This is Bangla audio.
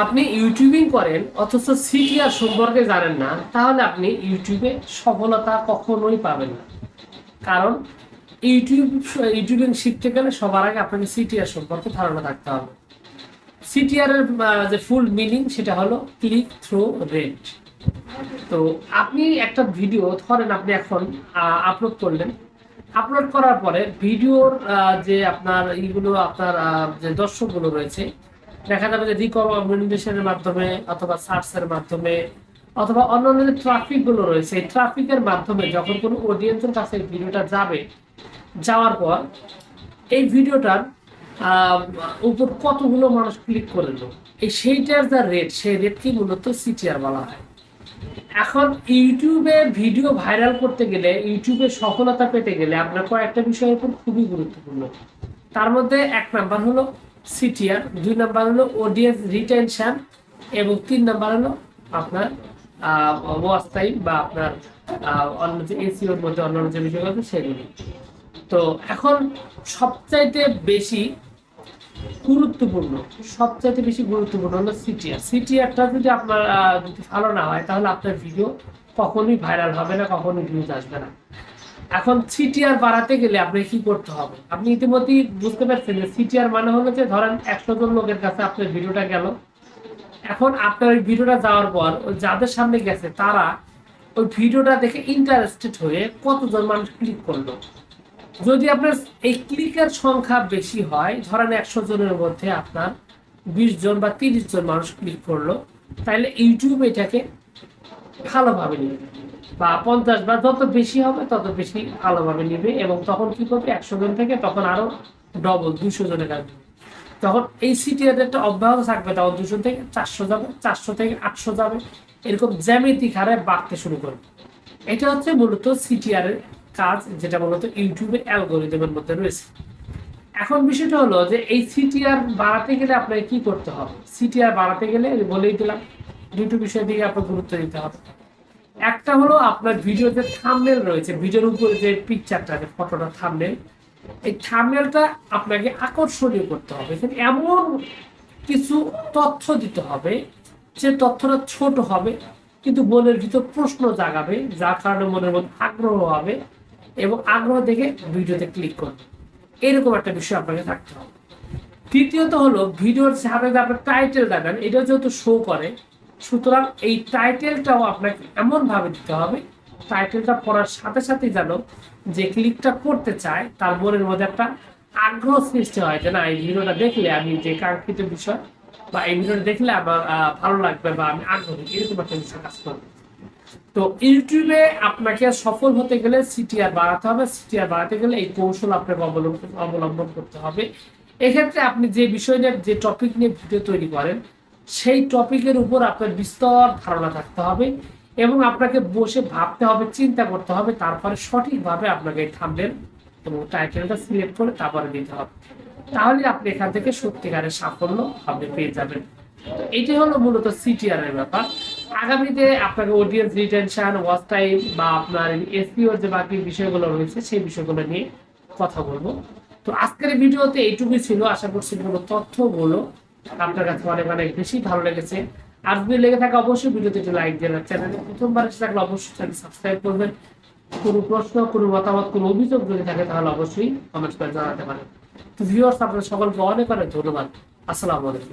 আপনি ইউটিউবিং করেন, অথচ সিটিআর সম্পর্কে জানেন না, তাহলে আপনি ইউটিউবে সফলতা কখনোই পাবেন না। কারণ ইউটিউব, ইউটিউবিং শিখতে গেলে সবার আগে আপনাকে সিটিআর সম্পর্কে ধারণা থাকতে হবে। সিটিআর এর যে ফুল মিনিং সেটা হলো ক্লিক থ্রু রেট তো আপনি একটা ভিডিও ধরেন আপনি এখন আপলোড করলেন। আপলোড করার পরে ভিডিওর যে আপনার এইগুলো আপনার যে দর্শকগুলো রয়েছে দেখা যাবে যে রিকমেন্ডেশনের মাধ্যমে অথবা সার্চের মাধ্যমে অথবা অন্যান্য যে ট্রাফিকগুলো রয়েছে, এই ট্রাফিকের মাধ্যমে যখন কোনো অডিয়েন্সের কাছে ভিডিওটা যাবে, যাওয়ার পর এই ভিডিওটার উপর কতগুলো মানুষ ক্লিক করল, এই সেইটার যা রেট সেই রেটকে মূলত সিটিআর বলা হয়। এখন ইউটিউবে ভিডিও ভাইরাল করতে গেলে, ইউটিউবে সফলতা পেতে গেলে আপনার কয়েকটা বিষয়ের উপর খুবই গুরুত্বপূর্ণ। তার মধ্যে এক নাম্বার হলো সিটিআর, দুই নাম্বার হলো অডিয়েন্স রিটেনশন এবং তিন নাম্বার হলো আপনার ওয়াচ টাইম বা আপনার অন্য যে এসিওর মধ্যে অন্যান্য যে বিষয়গুলো আছে সেগুলো। তো এখন সবচাইতে বেশি গুরুত্বপূর্ণ, সবচাইতে বেশি গুরুত্বপূর্ণ হলো সিটিআর। সিটিআরটা যদি আপনার যদি ভালো না হয়, তাহলে আপনার ভিডিও কখনোই ভাইরাল হবে না, কখনোই ভিউজ আসবে না। এখন সিটিআর বাড়াতে গেলে আপনাকে কি করতে হবে? আপনি ইতিমধ্যেই বুঝতে পারছেন যে সিটিআর মানে হলো যে ধরেন একশো জন লোকের কাছে আপনার ভিডিওটা গেল। এখন আপনার ওই ভিডিওটা যাওয়ার পর ওই যাদের সামনে গেছে, তারা ওই ভিডিওটা দেখে ইন্টারেস্টেড হয়ে কতজন মানুষ ক্লিক করল। যদি আপনার এই ক্লিকের সংখ্যা বেশি হয়, ধরেন একশো জনের মধ্যে আপনার বিশ জন বা তিরিশ জন মানুষ ক্লিক করল, তাহলে ইউটিউব এটাকে ভালোভাবে নেবে। বা পঞ্চাশ বা যত বেশি হবে, তত বেশি ভালোভাবে নেবে এবং তখন কি করবে, একশো জন থেকে তখন আরও ডবল দুশো জনের কাছে তখন এই সিটির একটা অব্যাহত থাকবে, তখন দুশো থেকে চারশো যাবে, চারশো থেকে আটশো যাবে, এরকম জ্যামিতিক হারে বাড়তে শুরু করবে। এটা হচ্ছে মূলত সিটিআর এর কাজ, যেটা মূলত ইউটিউবের অ্যালগোরিদমের মধ্যে রয়েছে। এখন বিষয়টা হলো যে এই সিটিআর বাড়াতে গেলে আপনাকে কি করতে হবে? সিটিআর বাড়াতে গেলে বলেই দিলাম দুটো বিষয়ের দিকে আপনার গুরুত্ব দিতে হবে। একটা হলো আপনার ভিডিও যে থামনেল রয়েছে ভিডিওর উপরে যে পিকচারটা যে ফটোটা থামনেল এই থামনেলটা আপনাকে আকর্ষণীয় করতে হবে। এমন কিছু তথ্য দিতে হবে, যে তথ্যটা ছোট হবে, কিন্তু মনের ভিতর প্রশ্ন জাগাবে, যার কারণে মনের মধ্যে আগ্রহ হবে এবং আগ্রহ দেখে ভিডিওতে ক্লিক করবে। এরকম একটা বিষয় আপনাকে থাকতে হবে। তৃতীয়ত হলো ভিডিওর সাথে আপনার টাইটেল দেবেন, এটা যেহেতু শো করে সুতরাং এই টাইটেলটাও আপনাকে এমন ভাবে দিতে হবে। টাইটেলটা পড়ার সাথে সাথে যেন যে ক্লিকটা করতে চায়, তার মনের মধ্যে একটা আগ্রহ সৃষ্টি হয় যে না, এই ভিডিওটা দেখলে আমি যে কাঙ্ক্ষিত বিষয় বা এই ভিডিওটা দেখলে আমার ভালো লাগবে বা আমি আগ্রহী, এরকম একটা বিষয় কাজ করবে। তো ইউটিউবে আপনাকে সফল হতে গেলে সিটিআর বাড়াতে হবে। সিটিআর বাড়াতে গেলে এই কৌশল আপনাকে অবলম্বন অবলম্বন করতে হবে। এক্ষেত্রে আপনি যে বিষয় নিয়ে, যে টপিক নিয়ে ভিডিও তৈরি করেন সেই টপিকের উপর আপনার বিস্তর ধারণা থাকতে হবে এবং আপনাকে বসে ভাবতে হবে, চিন্তা করতে হবে তারপরে সঠিকভাবে আপনাকে এই থামবেন এবং টাইটেলটা সিলেক্ট করে তারপরে দিতে হবে। তাহলে আপনি এখান থেকে সত্যিকারের সাফল্য আপনি পেয়ে যাবেন। এটি হলো মূলত সিটিআর এর ব্যাপার। আগামীতে আপনাকে অডিয়েন্স রিটেনশন ওয়াচ টাইম বা আপনার এসপিওর যে বাকি বিষয়গুলো রয়েছে, সেই বিষয়গুলো নিয়ে কথা বলব। তো আজকের ভিডিওতে এইটুকুই ছিল। আশা করছি পুরো তথ্যগুলো আপনার কাছে অনেক অনেক বেশি ভালো লেগেছে। আর যদি লেগে থাকে অবশ্যই ভিডিওতে একটু লাইক দিয়ে চ্যানেলে প্রথমবার এসে থাকলে অবশ্যই চ্যানেল সাবস্ক্রাইব করবেন। কোনো প্রশ্ন, কোনো মতামত, কোনো অভিযোগ যদি থাকে তাহলে অবশ্যই কমেন্ট করে জানাতে পারেন। তো ভিউয়ার্স আপনাদের সকলকে অনেক অনেক ধন্যবাদ। আসসালামু আলাইকুম।